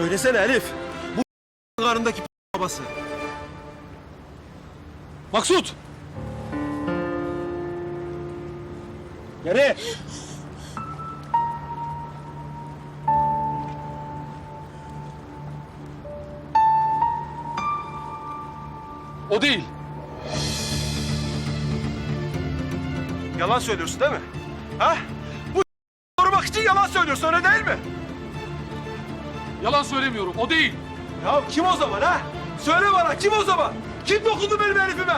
Söylesene Elif. Bu karındaki babası. Maksut! Geri! O değil. Yalan söylüyorsun değil mi? Ha? Bu korumak için yalan söylüyorsun öyle değil mi? Yalan söylemiyorum. O değil. Ya kim o zaman ha? Söyle bana kim o zaman? Kim dokundu benim Elif'ime?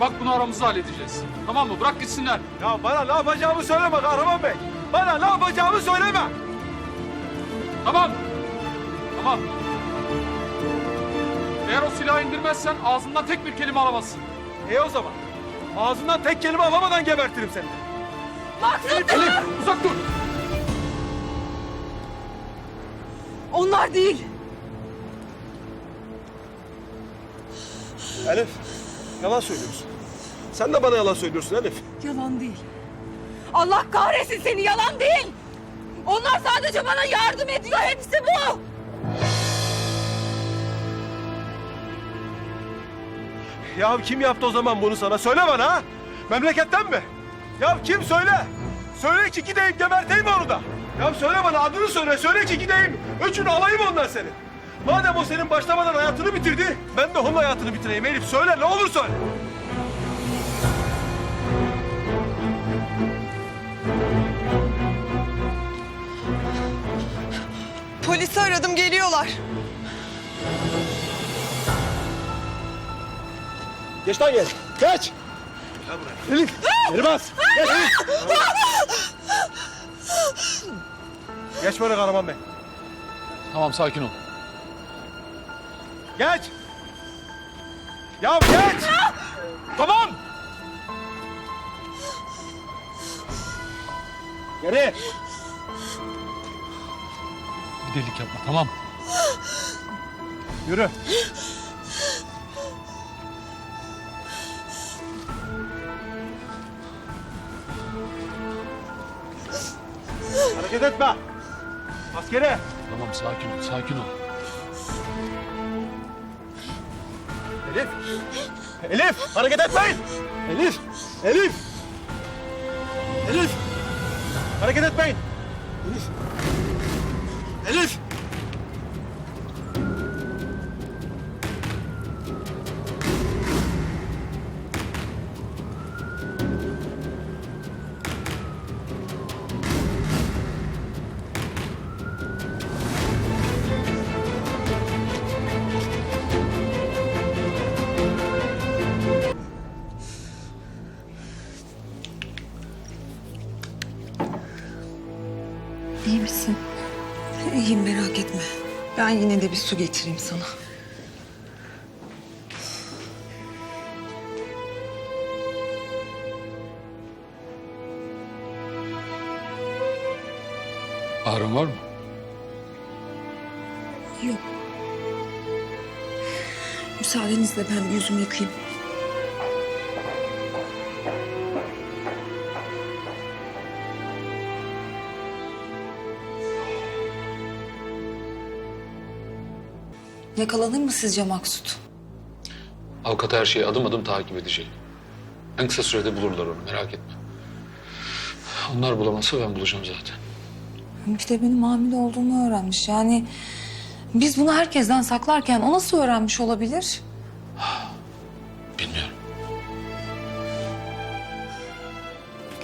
Bak bunu aramızda halledeceğiz. Tamam mı? Bırak gitsinler. Ya bana ne yapacağımı söyleme Kahraman Bey. Bana ne yapacağımı söyleme. Tamam. Tamam. Eğer o silahı indirmezsen ağzından tek bir kelime alamazsın. İyi o zaman. Ağzından tek kelime alamadan gebertirim seni. Maksut! Elif uzak dur. Onlar değil. Elif, yalan söylüyorsun. Sen de bana yalan söylüyorsun Elif. Yalan değil. Allah kahretsin seni yalan değil. Onlar sadece bana yardım ediyor. Hepsi bu. Ya kim yaptı o zaman bunu sana? Söyle bana ha? Memleketten mi? Ya kim söyle? Söyle ki gideyim geberteyim onu da. Ya söyle bana adını söyle. Söyle ki gideyim. Üçünü alayım ondan senin. Madem o senin başlamadan hayatını bitirdi, ben de onun hayatını bitireyim Elif. Söyle ne olur söyle. Polisi aradım geliyorlar. Geç lan gel. Geç. Gel buraya. Elif. Geri bas. Geç Elif. Geç böyle Kahraman Bey. Tamam sakin ol. Geç. Ya geç. Tamam. Geri. Bir delik yapma tamam. Yürü. Hareket etme. Askere. Tamam sakin ol sakin ol. Elif. Elif. Hareket etmeyin. Elif. Elif. Elif. Hareket etmeyin. Elif. Elif. İyi misin? İyiyim merak etme. Ben yine de bir su getireyim sana. Ağrın var mı? Yok. Müsaadenizle ben bir yüzümü yıkayayım. Yakalanır mı sizce Maksut? Avukat her şeyi adım adım takip edecek. En kısa sürede bulurlar onu merak etme. Onlar bulamazsa ben bulacağım zaten. Bir de benim hamile olduğumu öğrenmiş. Yani biz bunu herkesten saklarken o nasıl öğrenmiş olabilir? Bilmiyorum.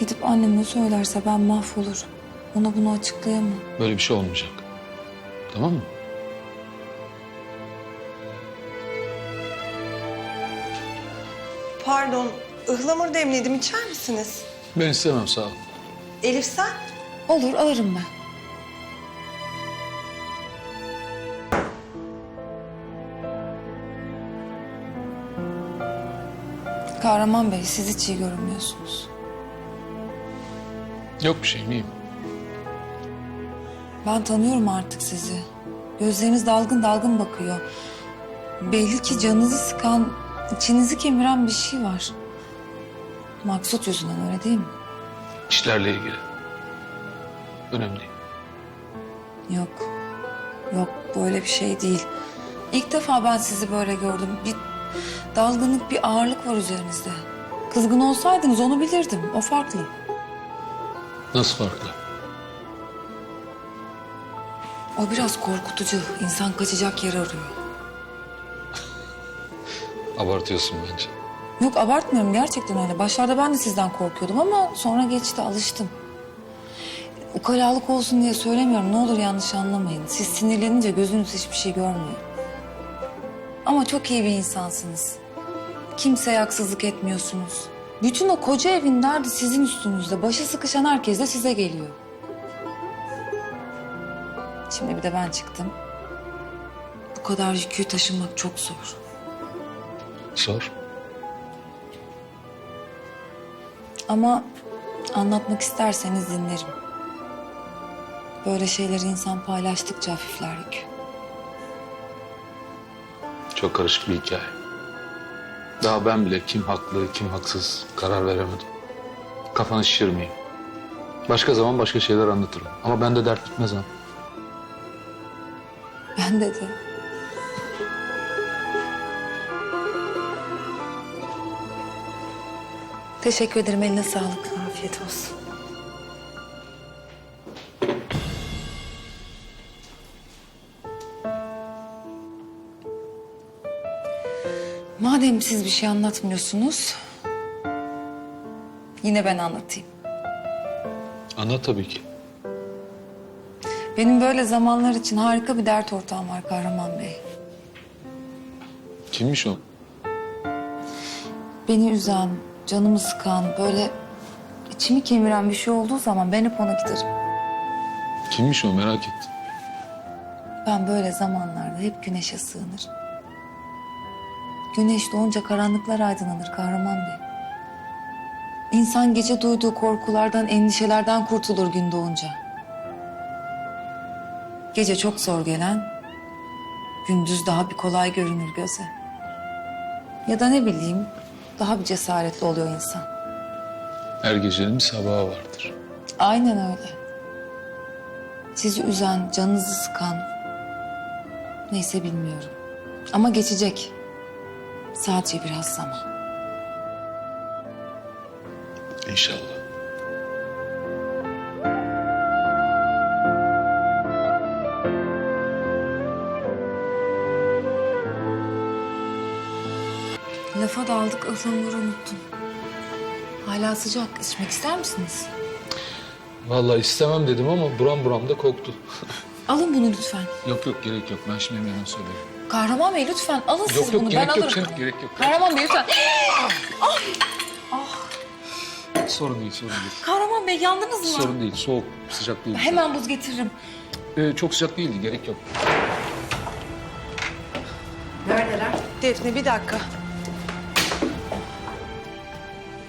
Gidip anneme söylerse ben mahvolurum. Ona bunu açıklayamam. Böyle bir şey olmayacak. Tamam mı? Pardon, ıhlamur demledim içer misiniz? Ben istemem sağ ol. Elif sen? Olur alırım ben. Kahraman Bey siz hiç iyi görünmüyorsunuz. Yok bir şeyim iyiyim. Ben tanıyorum artık sizi. Gözleriniz dalgın dalgın bakıyor. Belli ki canınızı sıkan, içinizi kemiren bir şey var. Maksut yüzünden öyle değil mi? İşlerle ilgili. Önemli değil. Yok. Yok böyle bir şey değil. İlk defa ben sizi böyle gördüm. Bir dalgınlık, bir ağırlık var üzerinizde. Kızgın olsaydınız onu bilirdim. O farklı. Nasıl farklı? O biraz korkutucu. İnsan kaçacak yer arıyor. Abartıyorsun bence. Yok abartmıyorum gerçekten öyle. Başlarda ben de sizden korkuyordum ama sonra geçti alıştım. Ukalalık olsun diye söylemiyorum. Ne olur yanlış anlamayın. Siz sinirlenince gözünüz hiçbir şey görmüyor. Ama çok iyi bir insansınız. Kimseye haksızlık etmiyorsunuz. Bütün o koca evin derdi sizin üstünüzde. Başı sıkışan herkes de size geliyor. Şimdi bir de ben çıktım. Bu kadar yükü taşımak çok zor. Sor. Ama anlatmak isterseniz dinlerim. Böyle şeyleri insan paylaştıkça hafifler yük. Çok karışık bir hikaye. Daha ben bile kim haklı, kim haksız karar veremedim. Kafanı şişirmeyin. Başka zaman başka şeyler anlatırım. Ama bende dert bitmez ha. Ben de Teşekkür ederim. Eline sağlık. Afiyet olsun. Madem siz bir şey anlatmıyorsunuz... Yine ben anlatayım. Anlat tabii ki. Benim böyle zamanlar için harika bir dert ortağım var Kahraman Bey. Kimmiş o? Beni üzen, canımı sıkan, böyle içimi kemiren bir şey olduğu zaman ben hep ona giderim. Kimmiş o merak ettim. Ben böyle zamanlarda hep güneşe sığınırım. Güneş doğunca karanlıklar aydınlanır Kahraman Bey. İnsan gece duyduğu korkulardan, endişelerden kurtulur gün doğunca. Gece çok zor gelen, gündüz daha bir kolay görünür göze. Ya da ne bileyim, daha bir cesaretli oluyor insan. Her gecenin bir sabahı vardır. Aynen öyle. Sizi üzen, canınızı sıkan... Neyse bilmiyorum. Ama geçecek. Sadece biraz zaman. İnşallah. Lafa daldık, ıhlamuru unuttum. Hala sıcak. İçmek ister misiniz? Vallahi istemem dedim ama buram buram da koktu. Alın bunu lütfen. yok yok gerek yok. Ben şimdi hemen söylerim. Kahraman Bey lütfen alın siz Yok yok bunu. gerek ben yok alırım. canım gerek yok. Kahraman Bey lütfen. Sorun değil sorun değil. Kahraman Bey yandınız mı? Sorun değil soğuk sıcak değil. Hemen buz getiririm. Ee, çok sıcak değildi gerek yok. Defne bir dakika.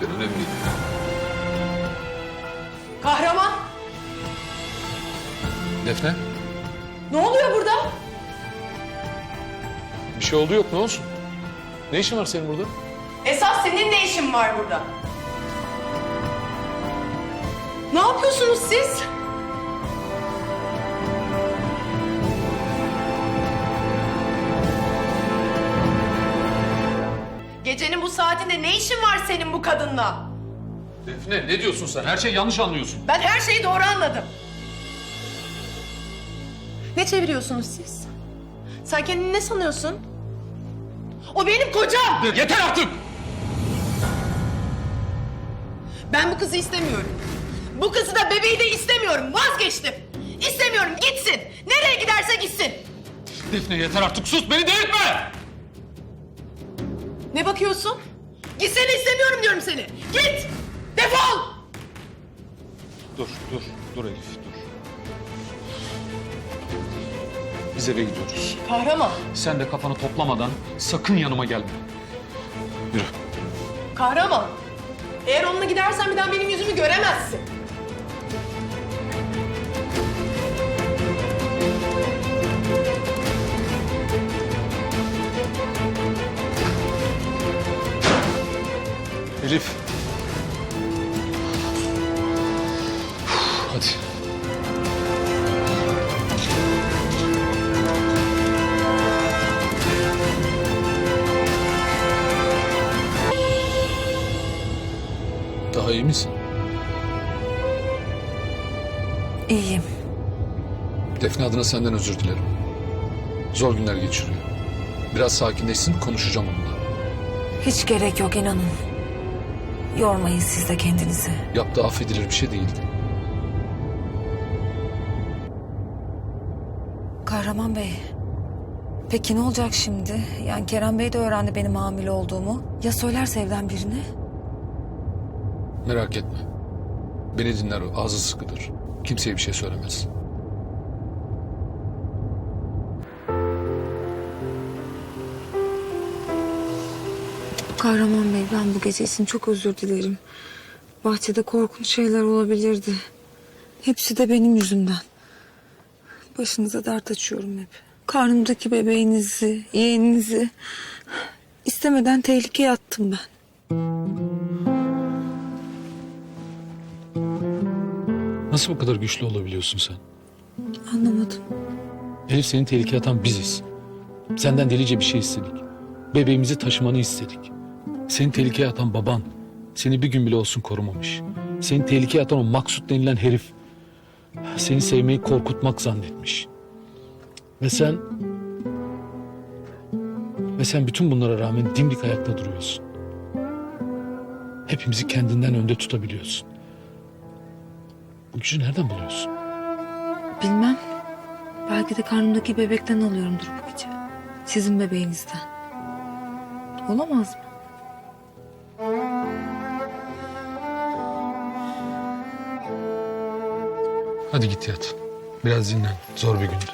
Ben önemli. Kahraman Defne ne oluyor burada? bir şey oldu yok ne olsun? Ne işin var senin burada? Esas senin ne işin var burada? Ne yapıyorsunuz siz? Saatinde ne işin var senin bu kadınla? Defne ne diyorsun sen? Her şeyi yanlış anlıyorsun. Ben her şeyi doğru anladım. Ne çeviriyorsunuz siz? Sen kendini ne sanıyorsun? O benim kocam. Yeter artık! Ben bu kızı istemiyorum. Bu kızı da bebeği de istemiyorum. Vazgeçtim. İstemiyorum gitsin. Nereye giderse gitsin. Defne yeter artık sus beni delirtme! Ne bakıyorsun? Gitseni istemiyorum diyorum seni. Git. Defol. Dur dur dur Elif dur. Biz eve gidiyoruz. Kahraman. Sen de kafanı toplamadan sakın yanıma gelme. Yürü. Kahraman. Eğer onunla gidersen bir daha benim yüzümü göremezsin. Elif. Hadi. Daha iyi misin? İyiyim. Defne adına senden özür dilerim. Zor günler geçiriyor. Biraz sakinleşsin konuşacağım onunla. Hiç gerek yok inanın. Yormayın siz de kendinizi. Yaptığı affedilir bir şey değildi. Kahraman Bey. Peki ne olacak şimdi? Yani Kerem Bey de öğrendi benim hamile olduğumu. Ya söylerse evden birine? Merak etme. Beni dinler o. Ağzı sıkıdır. Kimseye bir şey söylemez. Kahraman Bey ben bu gece için çok özür dilerim. Bahçede korkunç şeyler olabilirdi. Hepsi de benim yüzümden. Başınıza dert açıyorum hep. Karnımdaki bebeğinizi, yeğeninizi istemeden tehlikeye attım ben. Nasıl bu kadar güçlü olabiliyorsun sen? Anlamadım. Elif seni tehlikeye atan biziz. Senden delice bir şey istedik. Bebeğimizi taşımanı istedik. Seni tehlikeye atan baban. Seni bir gün bile olsun korumamış. Seni tehlikeye atan o Maksut denilen herif. Seni sevmeyi korkutmak zannetmiş. Ve sen... Ve sen bütün bunlara rağmen dimdik ayakta duruyorsun. Hepimizi kendinden önde tutabiliyorsun. Bu gücü nereden buluyorsun? Bilmem. Belki de karnımdaki bebekten alıyorumdur bu gece. Sizin bebeğinizden. Olamaz mı? Hadi git yat. Biraz dinlen. Zor bir gündü.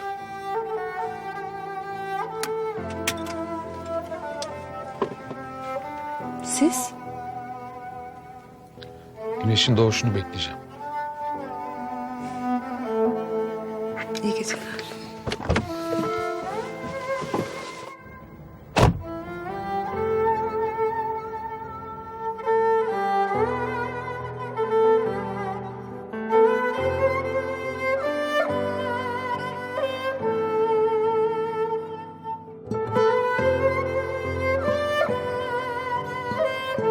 Siz? Güneşin doğuşunu bekleyeceğim. İyi geceler.